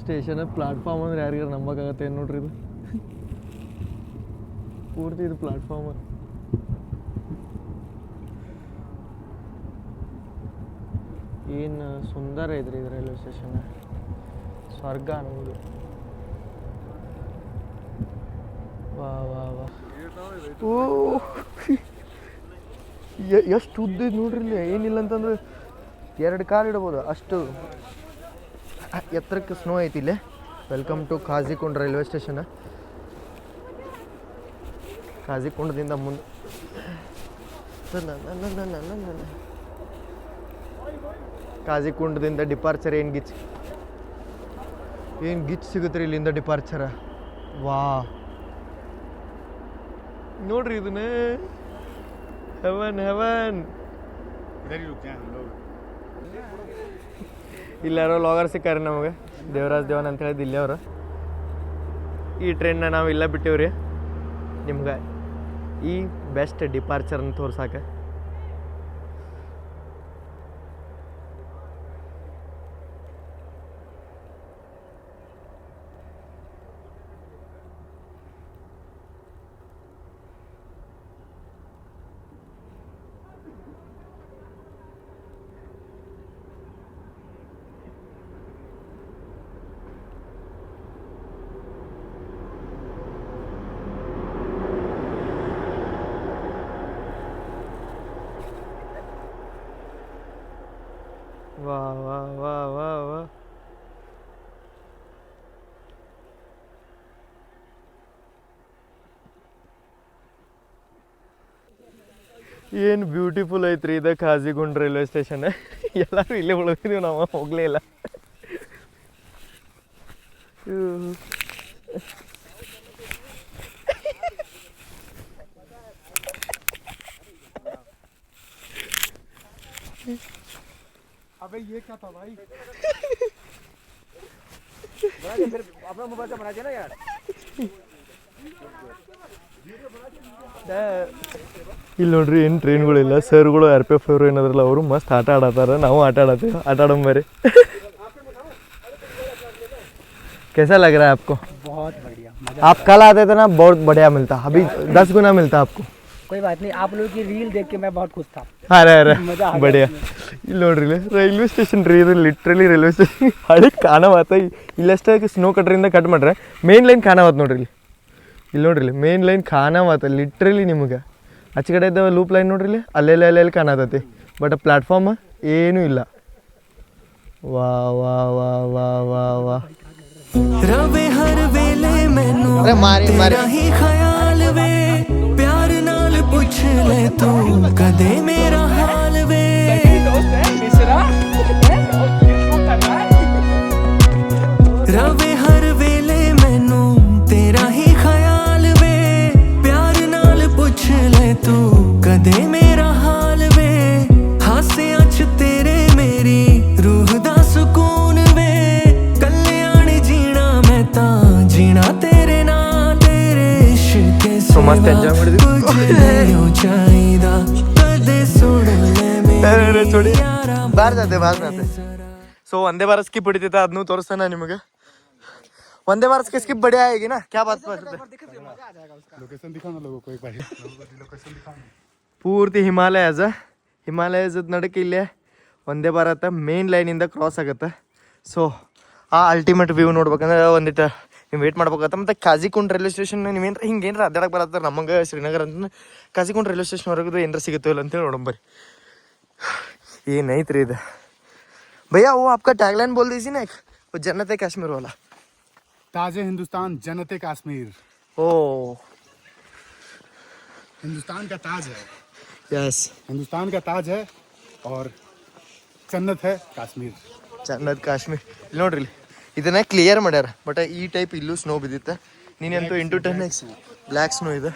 Speaker 1: station platform ಅಂದ್ರೆ ಯಾರಿಗಾರು ನಂಬಕ್ಕಾಗತ್ತೆ ಏನು ನೋಡ್ರಿ ಇದು? ಪೂರ್ತಿ ಇದು ಪ್ಲಾಟ್ಫಾರ್ಮ್ ಏನು ಸುಂದರ ಇದ್ರಿ ಇದು ರೈಲ್ವೆ ಸ್ಟೇಷನ್ ಸ್ವರ್ಗ ಅನ್ನೋದು. ವಾ ವಾ ವಾ. ಓ ಎಷ್ಟು ಉದ್ದ ನೋಡ್ರಿ ಇಲ್ಲಿ? ಏನಿಲ್ಲ ಅಂತಂದ್ರೆ ಎರಡು ಕಾರ್ ಇಡ್ಬೋದು ಅಷ್ಟು. ಎತ್ತರಕ್ಕೆ ಸ್ನೋ ಐತಿ ಇಲ್ಲಿ. Welcome to Qazigund railway station ಕಾಜಿಕೊಂಡದಿಂದ ಮುಂದೆ ಕಾಜಿಕೊಂಡದಿಂದ ಡಿಪಾರ್ಚರ್ ಏನು ಗಿಚ್ ಏನು ಗಿಚ್ ಸಿಗುತ್ತೆ ರೀ ಇಲ್ಲಿಂದ ಡಿಪಾರ್ಚರ ವಾ. ನೋಡ್ರಿ ಇದನ್ನ. ಹೆವನ್ ಹೆವನ್ ಇಲ್ಲಾರೋ ಲಾಗರ್ ಸಿಕ್ಕಾರೆ ನಮಗೆ. ದೇವರಾಜ್ ದೇವನ್ ಅಂತ ಹೇಳಿದ ಇಲ್ಲೇ ಅವರು. ಈ ಟ್ರೈನ್ನ ನಾವು ಇಲ್ಲ ಬಿಟ್ಟಿವ್ರಿ. ನಿಮ್ಗೆ ಈ ಬೆಸ್ಟ್ ಡಿಪಾರ್ಚರ್ನ ತೋರ್ಸಾಕ. ಏನು ಬ್ಯೂಟಿಫುಲ್ ಐತ್ರಿ ಇದು ಕಾಜಿಗುಂಡ್ ರೈಲ್ವೆ ಸ್ಟೇಷನ್ ಎಲ್ಲರೂ ಇಲ್ಲೇ ಉಳಿದಿದ್ದೀವಿ ನಾವು ಹೋಗಲೇ ಇಲ್ಲ ಹ್ಮ್.
Speaker 2: अबे ये क्या था भाई
Speaker 1: ಇಲ್ಲಿ ನೋಡ್ರಿ ಏನು ಟ್ರೈನ್ಗಳಿಲ್ಲ ಸರ್ಗಳು ಆರ್ ಪಿ ಎಫ್ ಅವರು ಏನಾದ್ರಲ್ಲ ಅವರು ಮಸ್ತ್ ಆಟ ಆಡತ್ತಾರ ನಾವು ಆಟ ಆಡತ್ತೀವಿ ಆಟ ಆಡೋಣ ಬರ್ರಿ कैसा लग रहा है आपको
Speaker 5: बहुत बढ़िया मजा
Speaker 1: आप कल आते थे ना बहुत बढ़िया मिलता अभी दस गुना मिलता आपको
Speaker 5: कोई बात नहीं आप लोगों की रील देख के मैं बहुत खुश था
Speaker 1: ಅರೆ ಅರೆ
Speaker 5: ಮಜಾ ಆಗತ್ತೆ.
Speaker 1: ಬಡಿಯ ಇಲ್ಲಿ ನೋಡ್ರಿ ಇಲ್ಲಿ ರೈಲ್ವೆ ಸ್ಟೇಷನ್ ರೀ ಇದು ಲಿಟ್ರಲಿ ರೈಲ್ವೆ ಸ್ಟೇಷನ್ ಹಳಿ ಕಾಣವತ್ತ ಇಲ್ಲಷ್ಟೇ ಸ್ನೋ ಕಟ್ರಿಂದ ಕಟ್ ಮಾಡ್ರೆ ಮೇನ್ ಲೈನ್ ಕಾಣವತ್ ನೋಡ್ರಿ ಇಲ್ಲಿ ಇಲ್ಲಿ ನೋಡ್ರಿ ಇಲ್ಲಿ ಮೇನ್ ಲೈನ್ ಕಾಣವತ್ತ ಲಿಟ್ರಲಿ ನಿಮಗೆ ಆಚೆ ಕಡೆ ಇದ್ದ ಲೂಪ್ ಲೈನ್ ನೋಡ್ರಿ ಇಲ್ಲಿ? ಅಲ್ಲೆಲ್ಲ ಅಲ್ಲೆಲ್ಲಿ ಕಾಣತೈತಿ. ಬಟ್ ಪ್ಲಾಟ್ಫಾರ್ಮ್ ಏನೂ ಇಲ್ಲ. ವಾ ವಾ ವಾ ವಾ ವಾ ವಾ.
Speaker 3: रवे हर वेले मैनू ಮಾರಿ ಮಾರಿ. मारे ही ख्याल वे प्यार नाल पूछ ले तू कदे मेरा हाल वे रवे ਨਾ ਦੇ ਮੇਰਾ ਹਾਲ ਵੇ ਹਾਸਿਆਂ 'ਚ ਤੇਰੇ ਮੇਰੀ ਰੂਹ ਦਾ ਸਕੂਨ ਵੇ ਕੱਲਿਆਂ ਨੇ ਜੀਣਾ ਮੈਂ ਤਾਂ
Speaker 1: ਜੀਣਾ ਤੇਰੇ ਨਾਲ ਤੇਰੇ ਇਸ਼ਕ ਦੇ ਸਿਵਾ
Speaker 6: ਕੁਝ ਨਹੀਂ ਹੋ ਚਾਹੀਦਾ ਕਦੇ ਸੁਣ ਲੈ
Speaker 1: ਮੇਰੀ ਯਾਰਾ ಬಾರ್ ಜಾತೆ ಬಾರ್ ಜಾತೆ ಸೊ ಒಂದೇ ಬಾರ ಸ್ಕಿಪ್ ಹಿಡಿತೈತೆ ಅದನ್ನು ತೋರಿಸ್ತಾನ ನಿಮಗೆ ಒಂದೇ ಬಾರ ಸ್ಕಿಪ್ ಸ್ಕಿಪ್ ಬಡಿಯ ಆಗಿನ ಕ್ಯಾ ಬಾತ್
Speaker 2: ಲೊकेशन दिखाना लोगों को एक बार लोकेशन दिखाना
Speaker 1: ಪೂರ್ತಿ ಹಿಮಾಲಯಜ ಹಿಮಾಲಯಜದ ನಡಕ್ಕೆ ಇಲ್ಲೇ ಒಂದೇ ಭಾರತ ಮೇನ್ ಲೈನಿಂದ ಕ್ರಾಸ್ ಆಗುತ್ತೆ ಸೊ ಆ ಅಲ್ಟಿಮೇಟ್ ವ್ಯೂ ನೋಡ್ಬೇಕಂದ್ರೆ ಒಂದಿಟ್ಟು ನೀವು ವೇಟ್ ಮಾಡ್ಬೇಕಾಗತ್ತೆ ಮತ್ತು ಕಾಜಿಕುಂಡ್ ರೈಲ್ವೆ ಸ್ಟೇಷನ್ ನೀವೇನು ಹಿಂಗೆ ಏನಾರ ಅಡ್ಡಾಡಕ್ಕೆ ಬರತ್ತಾರೆ ನಮಗೆ ಶ್ರೀನಗರ ಅಂತ ಕಾಜಿಕುಂಡ್ ರೈಲ್ವೆ ಸ್ಟೇಷನ್ ಹೊರಗದು ಏನಾರ ಸಿಗುತ್ತೋ ಇಲ್ಲ ಅಂತೇಳಿ ನೋಡಂಬರಿ ಏನೈತ್ರಿ ಇದು भैया वो आपका टैगलाइन बोल दीजिए ना एक वो जन्नत है कश्मीर वाला
Speaker 2: ताजे हिंदुस्तान जनते कश्मीर
Speaker 1: ओ
Speaker 2: हिंदुस्तान का ताज है
Speaker 1: यस
Speaker 2: हिंदुस्तान का ताज है और जन्नत है कश्मीर
Speaker 1: ಜನ್ನತ್ ಕಾಶ್ಮೀರ್ ಇಲ್ಲಿ ನೋಡ್ರಿ ಇಲ್ಲಿ ಇದನ್ನ ಕ್ಲಿಯರ್ ಮಾಡ್ಯಾರ ಬಟ್ ಈ ಟೈಪ್ ಇಲ್ಲೂ snow ಬಿದ್ದಿತ್ತೆ ನೀನಂತೂ into ten x black snow ಇದೆ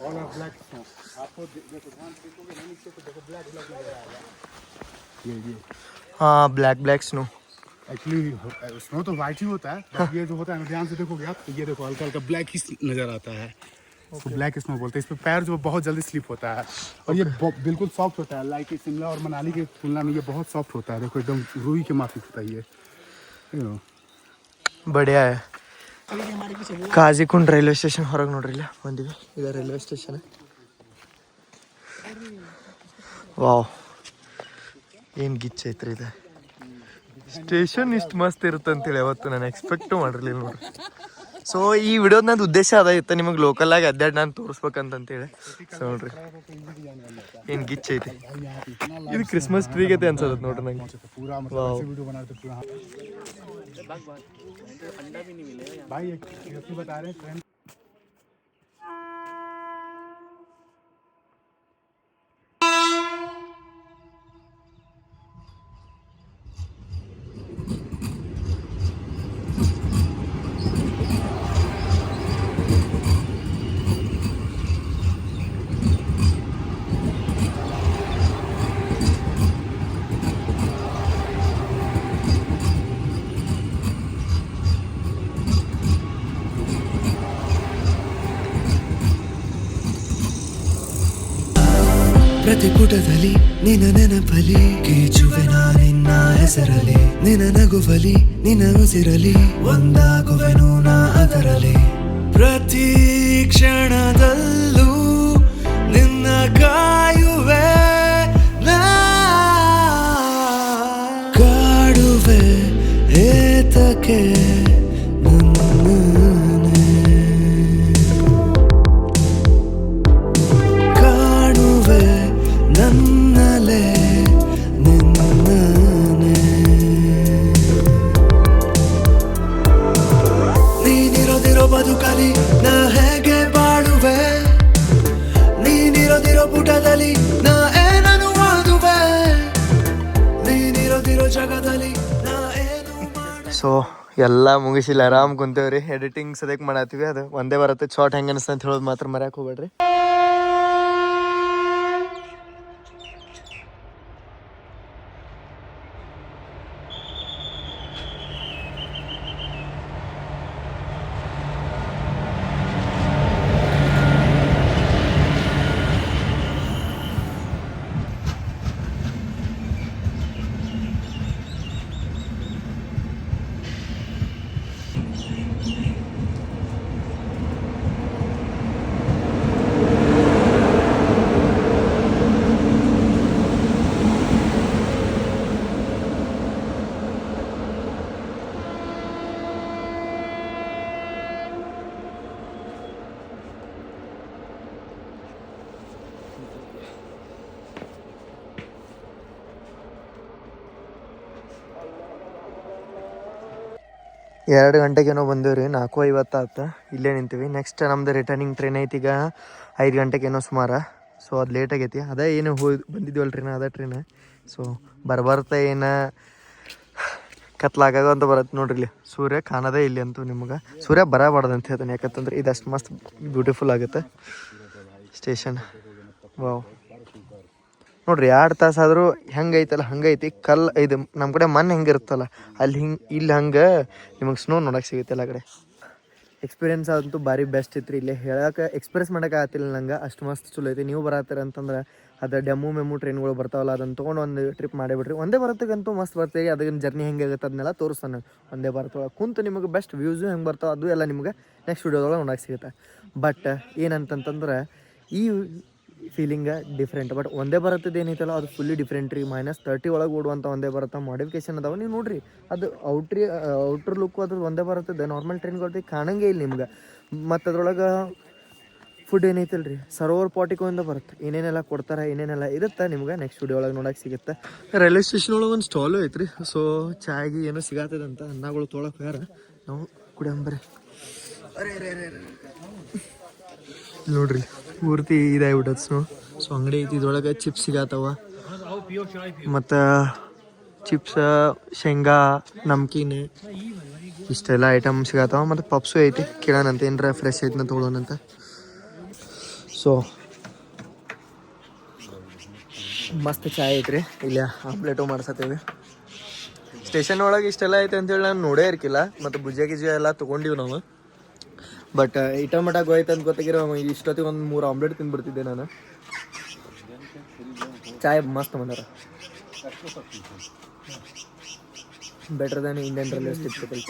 Speaker 2: ऑल ऑफ ब्लैक स्नो आपको दे- देखो ध्यान से देखोगे ना नीचे तो देखो ब्लैक ब्लैक नजर आ रहा है ये ये
Speaker 1: ಹಾಂ black black snow
Speaker 2: actually snow तो वाइट ही होता है बट ये जो होता है ना ध्यान से देखोगे आप तो ये देखो हल्का हल्का ब्लैक ही नजर आता है इसको ब्लैक स्नो बोलते हैं इस पे पैर जो बहुत जल्दी स्लिप होता है और ये ब- बिल्कुल सॉफ्ट होता है लाइक शिमला और मनाली की तुलना में ये बहुत सॉफ्ट होता है देखो एकदम रूई के माफिक होता है ये You know,
Speaker 1: बढ़िया है ಕಾಜಿಕುಂಡ್ ರೈಲ್ವೆ ಸ್ಟೇಷನ್ ಹೊರಗೆ ನೋಡ್ರಿ ಇಲ್ಲ ಬಂದಿವಿ ಇದು ರೈಲ್ವೆ ಸ್ಟೇಷನ್ ವಾವ್ ಏನು ಗಿಚ್ ಐತ್ರಿ ಇದು ಸ್ಟೇಷನ್ ಇಷ್ಟು ಮಸ್ತ್ ಇರುತ್ತೆ ಅಂತೇಳಿ ಯಾವತ್ತು ನಾನು ಎಕ್ಸ್ಪೆಕ್ಟು ಮಾಡಿರ್ಲಿಲ್ಲ ನೋಡ್ರಿ ಸೊ ಈ ವಿಡಿಯೋದ ನಂದು ಉದ್ದೇಶ ಅದ, ಇತ್ತು ನಿಮಗೆ ಲೋಕಲ್ ಆಗಿ ಅಡ್ಡಾಡಿ ನಾನು ತೋರಿಸ್ಬೇಕಂತಂತೇಳಿ. ಸೊ ನೋಡ್ರಿ. ಏನು ಗಿಚ್ ಐತಿ. ಇದು ಕ್ರಿಸ್ಮಸ್ ಟ್ರೀ ಐತೆ ಅನ್ಸತ್ತೆ ನೋಡ್ರಿ ನಂಗೆ.
Speaker 6: ಪ್ರತಿ ಪುಟದಲ್ಲಿ ನಿನ್ನ ನೆನಪಲಿ ಕೀಚುವೆ ನಿನ್ನ ಹೆಸರಲಿ ನಿನ್ನ ನಗುವಲಿ ನಿನ್ನ ಉಸಿರಲಿ ಒಂದಾಗುವೆನು ನಾ ಅದರಲಿ ಪ್ರತಿ ಕ್ಷಣದಲ್ಲೂ
Speaker 1: ಮುಗಿಸಿಲ್ಲ ಆರಾಮ್ ಕುಂತೇವ್ರಿ. ಎಡಿಟಿಂಗ್ ಸದ್ಯಕ್ಕೆ ಮಾಡತ್ತೀವಿ. ಅದು ಒಂದೇ ಬರತ್ತೆ. ಶಾರ್ಟ್ ಹೆಂಗೆ ಅಂತ ಹೇಳೋದು ಮಾತ್ರ ಮರ್ಯಾಕೆ ಹೋಗ್ಬೇಡ್ರಿ. ಎರಡು ಗಂಟೆಗೇನೋ ರೀ ನಾಲ್ಕು ಐವತ್ತು ಆತ, ಇಲ್ಲೇ ನಿಂತೀವಿ. ನೆಕ್ಸ್ಟ್ ನಮ್ದು ರಿಟರ್ನಿಂಗ್ ಟ್ರೈನ್ ಐತಿ ಈಗ ಐದು ಗಂಟೆಗೇನೋ ಸುಮಾರು. ಸೊ ಅದು ಲೇಟ್ ಆಗೈತಿ. ಅದೇ ಏನು ಹೋಯ್ ಬಂದಿದ್ದೀವಲ್ಲ ಟ್ರೈನ್ ಅದೇ ಟ್ರೈನ ಸೊ ಬರ್ಬರ್ತಾ ಏನು ಕತ್ಲಾಗಾಗ ಅಂತ ಬರತ್ತೆ ನೋಡ್ರಿ ಇಲ್ಲಿ. ಸೂರ್ಯ ಕಾಣದೇ ಇಲ್ಲಿ ಅಂತೂ ನಿಮ್ಗೆ. ಸೂರ್ಯ ಬರಬಾರ್ದು ಅಂತ ಹೇಳ್ತಾನೆ. ಯಾಕಂತಂದ್ರೆ ಇದು ಅಷ್ಟು ಮಸ್ತ್ ಬ್ಯೂಟಿಫುಲ್ ಆಗುತ್ತೆ. ಸ್ಟೇಷನ್ ವಾವ್ ನೋಡ್ರಿ ಎರಡು ತಾಸು ಆದರೂ ಹೆಂಗೆ ಐತಲ್ಲ ಹಂಗೈತಿ. ಕಲ್ಲು ಇದು ನಮ್ಮ ಕಡೆ ಮಣ್ಣು ಹೆಂಗಿರುತ್ತಲ್ಲ, ಅಲ್ಲಿ ಹಿಂಗೆ, ಇಲ್ಲಿ ಹಂಗೆ ನಿಮಗೆ ಸ್ನೋ ನೋಡಕ್ಕೆ ಸಿಗುತ್ತೆ ಎಲ್ಲ ಕಡೆ. ಎಕ್ಸ್ಪೀರಿಯನ್ಸ್ ಅಂತೂ ಭಾರಿ ಬೆಸ್ಟ್ ಇತ್ತು ರೀ ಇಲ್ಲೇ. ಹೇಳಕ್ಕೆ ಎಕ್ಸ್ಪ್ರೆಸ್ ಮಾಡೋಕೆ ಆಗತ್ತಿಲ್ಲ ನಂಗೆ. ಅಷ್ಟು ಮಸ್ತ್ ಚಲೋ ಐತಿ. ನೀವು ಬರತ್ತೀರ ಅಂತಂದ್ರೆ ಅದು ಡೆಮು ಮೆಮು ಟ್ರೈನ್ಗಳು ಬರ್ತಾವಲ್ಲ, ಅದನ್ನು ತೊಗೊಂಡು ಒಂದು ಟ್ರಿಪ್ ಮಾಡಿಬಿಟ್ರಿ ಒಂದೇ ಭಾರತಕ್ಕಂತೂ ಮಸ್ತ್ ಬರ್ತೀವಿ ಅದನ್ನ ಜರ್ನಿ ಹೆಂಗೆ ಆಗುತ್ತೆ ಅದನ್ನೆಲ್ಲ ತೋರಿಸ್ತಾನೆ ಒಂದೇ ಒಳಗೆ ಕುಂತು ನಿಮಗೆ ಬೆಸ್ಟ್ ವ್ಯೂಸು ಹೆಂಗೆ ಬರ್ತಾವೆ, ಅದು ಎಲ್ಲ ನಿಮಗೆ ನೆಕ್ಸ್ಟ್ ವೀಡಿಯೋದೊಳಗೆ ನೋಡಕ್ಕೆ ಸಿಗುತ್ತೆ. ಬಟ್ ಏನಂತಂತಂದ್ರೆ ಈ ಫೀಲಿಂಗ ಡಿಫ್ರೆಂಟ್ ಬಟ್ ಒಂದೇ ಬರತ್ತದ ಏನೈತಲ್ಲ ಅದು ಫುಲ್ಲಿ ಡಿಫ್ರೆಂಟ್ ರೀ. ಮೈನಸ್ ತರ್ಟಿ ಒಳಗೆ ಓಡುವಂಥ ಒಂದೇ ಬರುತ್ತೆ? ಮಾಡಿಫಿಕೇಶನ್ ಅದಾವ. ನೀವು ನೋಡ್ರಿ ಅದು ಔಟ್ರಿ ಔಟ್ರ್ ಲುಕ್ ಅದು ಒಂದೇ ಬರುತ್ತದೆ. ನಾರ್ಮಲ್ ಟ್ರೈನ್ಗಳದ್ದು ಕಾಣಂಗೇ ಇಲ್ಲ ನಿಮ್ಗೆ. ಮತ್ತು ಅದ್ರೊಳಗೆ ಫುಡ್ ಏನೈತಲ್ಲ ರೀ ಸರೋವರ್ ಪಾಟಿಕೋಯಿಂದ ಬರುತ್ತೆ. ಏನೇನೆಲ್ಲ ಕೊಡ್ತಾರೆ ಏನೇನೆಲ್ಲ ಇರುತ್ತೆ ನಿಮ್ಗೆ? ನೆಕ್ಸ್ಟ್ ವಿಡಿಯೋ ಒಳಗೆ ನೋಡೋಕೆ ಸಿಗುತ್ತೆ? ರೈಲ್ವೆ ಸ್ಟೇಷನ್ ಒಳಗೆ ಒಂದು ಸ್ಟಾಲು ಐತ್ರಿ. ಸೊ ಚಾಯಿಗೆ ಏನೋ ಸಿಗತ್ತದಂತ ಅನ್ನಗಳು ತೊಳಕ್ಕೆ ಹೋಗ್ಯಾರ. ನಾವು ಕುಡಿಯಂಬರಿ ಅರೆ ಅರೆ ಅರೆ ಅರೆ. ನೋಡ್ರಿ, ಪೂರ್ತಿ ಇದಾಗ್ಬಿಟ್ಟದ ಸೊ ಸೊ ಅಂಗಡಿ ಐತಿ ಇದ್ರೊಳಗೆ ಚಿಪ್ಸ್ ಸಿಗತ್ತವ ಮತ್ತು ಚಿಪ್ಸ ಶೇಂಗಾ, ನಮ್ಕೀನ್, ಇಷ್ಟೆಲ್ಲ ಐಟಮ್ ಸಿಗತ್ತವ ಮತ್ತು ಪಪ್ಸು ಐತಿ ಕೇಳೋಣಂತ ಏನರ ಫ್ರೆಶ್ ಐತನ ತೊಗೊಳೋಣಂತ ಸೊ ಮಸ್ತ್ ಚಾಯ್ ಐತ್ರಿ. ಇಲ್ಲ ಆಮ್ಲೆಟು ಮಾಡ್ಸತ್ತೇವೆ. ಸ್ಟೇಷನ್ ಒಳಗೆ ಇಷ್ಟೆಲ್ಲ ಐತೆ ಅಂತೇಳಿ ನಾನು ನೋಡೇ ಇರ್ಕಿಲ್ಲ. ಮತ್ತು ಭುಜ ಗಿಜ ಎಲ್ಲ ತೊಗೊಂಡಿವಿ ನಾವು. ಬಟ್ ಇಟ ಮಟ ಹೋಯ್ತು ಅಂತ ಗೊತ್ತಾಗಿರೋ ಇಷ್ಟೊತ್ತಿಗೆ ಒಂದು ಮೂರು ಆಮ್ಲೆಟ್ ತಿಂದ್ಬಿಡ್ತಿದ್ದೆ ನಾನು. ಚಾಯ್ ಮಸ್ತ್ ಮನರ better than Indian railway typical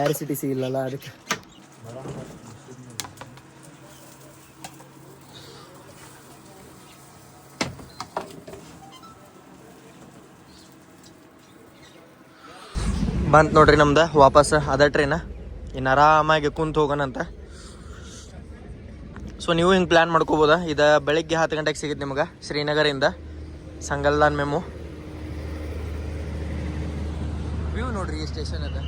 Speaker 1: air ಸಿಟಿ ಇಲ್ಲಲ್ಲ ಅದಕ್ಕೆ. ಬಂತು ನೋಡ್ರಿ ನಮ್ದು, ವಾಪಸ್ ಅದ ಟ್ರೈನ ಇನ್ನು ಆರಾಮಾಗಿ ಕುಂತು ಹೋಗೋಣಂತ ಸೊ ನೀವು ಹಿಂಗೆ ಪ್ಲ್ಯಾನ್ ಮಾಡ್ಕೋಬೋದ? ಇದು ಬೆಳಿಗ್ಗೆ ಹತ್ತು ಗಂಟೆಗೆ ಸಿಗುತ್ತೆ ನಿಮ್ಗೆ, ಶ್ರೀನಗರಿಂದ. ಸಂಗಲ್ದಾನ್ ಮೆಮು ವ್ಯೂ ನೋಡ್ರಿ ಈ ಸ್ಟೇಷನ್ ಅದ.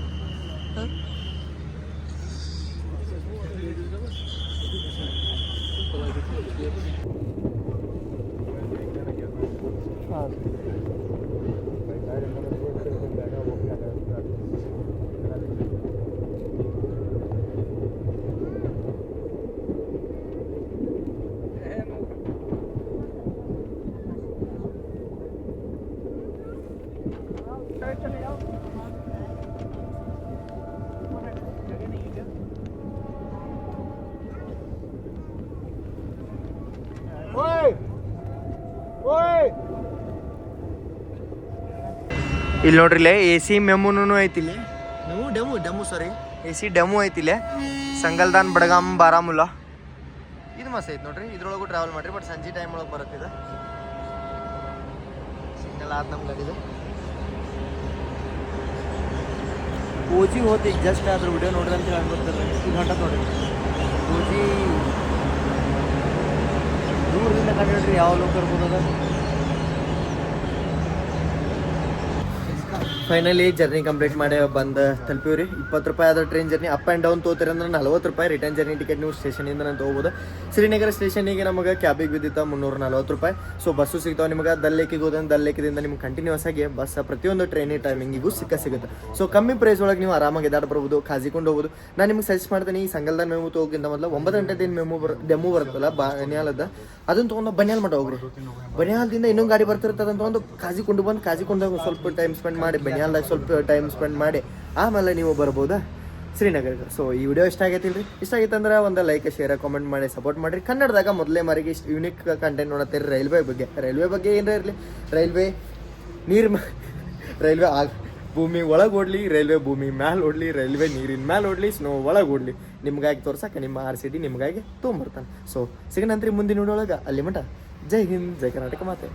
Speaker 1: ಇಲ್ಲಿ ನೋಡ್ರಿ ಇಲ್ಲೇ ಎ ಸಿ ಮೆಮುನು ಐತಿ ಇಲ್ಲಿ. MEMU DEMU DEMU sorry A C DEMU ಐತಿ ಇಲ್ಲೇ ಸಂಗಲ್ದಾನ್ ಬಡಗಾಮ್ ಬಾರಾಮುಲ್ಲಾ. ಇದು ಮಸ್ತ್ ಐತಿ ನೋಡ್ರಿ ಇದ್ರೊಳಗು ಟ್ರಾವೆಲ್ ಮಾಡ್ರಿ ಬಟ್ ಸಂಜೆ ಟೈಮ್ ಒಳಗೆ ಬರುತ್ತೆ ಇದು. ಸಿಗ್ನಲ್ ಆದ ನಮ್ಮ ಗಾಡಿದು ಕೋಚಿ ಹೋತಿ ಜಸ್ಟ್ ಅದ್ರ ವಿಡಿಯೋ ನೋಡಿದ್ರೆ ಅಂತ ಹೇಳಿ ಅನ್ಬೋತಾರೆ ಇಷ್ಟು ಗಂಟೆ ನೋಡ್ರಿ. ಕೋಚಿ ದೂರದಿಂದ ಕಂಡು ಯಾವ ಲೋಕ ಇರ್ಬೋದದ ಫೈನಲಿ ಜರ್ನಿ ಕಂಪ್ಲೀಟ್ ಮಾಡಿ ಬಂದು ತಲುಪಿವ್ರಿ. ಇಪ್ಪತ್ತು ರೂಪಾಯಿ ಆದ train journey up and down ತೋತೀರಿ ಅಂದ್ರೆ ನಲ್ವತ್ತು ರೂಪಾಯಿ ರಿಟರ್ನ್ ಜರ್ನಿ ಟಿಕೆಟ್ ನೀವು ಸ್ಟೇಷನಿಂದ ನಾನು ತೊಗೋಬೋದು. ಶ್ರೀನಗರ ಸ್ಟೇಷನಿಗೆ ನಮಗೆ ಕ್ಯಾಬಿಗೆ ಬಿದ್ದಿತ್ತ ಮುನ್ನೂರ ನಲ್ವತ್ತು ರೂಪಾಯಿ. ಸೊ ಬಸ್ಸು ಸಿಗ್ತಾವೆ ನಿಮಗೆ. ದಲ್ಲೇಕಿಗೆ ಹೋದಂಗೆ ದಲ್ಲೇಕಿದಿಂದ ನಿಮ್ಗೆ ಕಂಟಿನ್ಯೂಸ್ ಆಗಿ ಬಸ್ ಪ್ರತಿಯೊಂದು ಟ್ರೈನಿ ಟೈಮಿಂಗಿಗೂ ಸಿಕ್ಕ ಸಿಗುತ್ತೆ. ಸೊ ಕಮ್ಮಿ ಪ್ರೈಸ್ ಒಳಗೆ ನೀವು ಆರಾಮಾಗಿ ಎದಾಡ್ ಬರ್ಬೋದು ಖಾಜಿಕೊಂಡು ಹೋಗ್ಬೋದು. ನಾನು ನಿಮ್ಗೆ ಸಜೆಸ್ಟ್ ಮಾಡ್ತೀನಿ, ಈ ಸಂಗಲ್ದಾನ್ ಮೆಮು ತೋಗಿಂದ ಮೊದಲು ಒಂಬತ್ತು ಗಂಟೆದೇನು ಮೆಮು ಬರ್ ಡೆಮು ಬರುತ್ತಲ್ಲ ಬನಿಯಾಲದ. ಅದನ್ನು ತೊಗೊಂಡು ಬನಿಯಾಲ್ ಮಠ ಹೋಗ್ರಿ. ಬನಿಯಾಲದಿಂದ ಇನ್ನೊಂದು ಗಾಡಿ ಬರ್ತಿರ್ತದೆ ಒಂದು ಕಾಜಿಕೊಂಡು ಬಂದು, ಕಾಜಿಕೊಂಡು ಸ್ವಲ್ಪ ಟೈಮ್ ಸ್ಪೆಂಡ್ ಮಾಡಿ ಬನಿಯಾಲ್ದಾಗ ಸ್ವಲ್ಪ ಟೈಮ್ ಸ್ಪೆಂಡ್ ಮಾಡಿ ಆಮೇಲೆ ನೀವು ಬರ್ಬೋದಾ? ಶ್ರೀನಗರ ಸೊ ಈ ವಿಡಿಯೋ ಇಷ್ಟ ಆಗೈತಿಲ್ರಿ ಇಷ್ಟ ಆಗೈತೆ ಅಂದ್ರೆ ಒಂದು ಲೈಕ್ ಶೇರ್ ಕಾಮೆಂಟ್ ಮಾಡಿ ಸಪೋರ್ಟ್ ಮಾಡಿರಿ. ಕನ್ನಡದಾಗ ಮೊದಲೇ ಮಾರಿಗೆ ಇಷ್ಟು ಯೂನಿಕ್ ಕಂಟೆಂಟ್ ನೋಡತ್ತೀರಿ ರೈಲ್ವೆ ಬಗ್ಗೆ. ರೈಲ್ವೆ ಬಗ್ಗೆ ಏನರ ಇರಲಿ. ರೈಲ್ವೆ ನೀರು ರೈಲ್ವೆ ಆಗ ಭೂಮಿ ಒಳಗೆ ಓಡ್ಲಿ, ರೈಲ್ವೆ ಭೂಮಿ ಮ್ಯಾಲೆ ಓಡ್ಲಿ, ರೈಲ್ವೆ ನೀರಿನ ಮ್ಯಾಲೆ ಓಡ್ಲಿ ಸ್ನೋ ಒಳಗೆ ಓಡಲಿ. ನಿಮ್ಗಾಗಿ ತೋರ್ಸಕ್ಕೆ ನಿಮ್ಮ ಆರ್ ಸಿ ಡಿ ನಿಮಗಾಗಿ ತೊಗೊಂಬರ್ತಾನೆ. ಸೊ ಸಿಗನಂತ್ರಿ ಮುಂದಿನ ನೋಡೋಳಗೆ ಅಲ್ಲಿ ಮಟ ಜೈ ಹಿಂದ್, ಜೈ ಕರ್ನಾಟಕ ಮಾತೆ.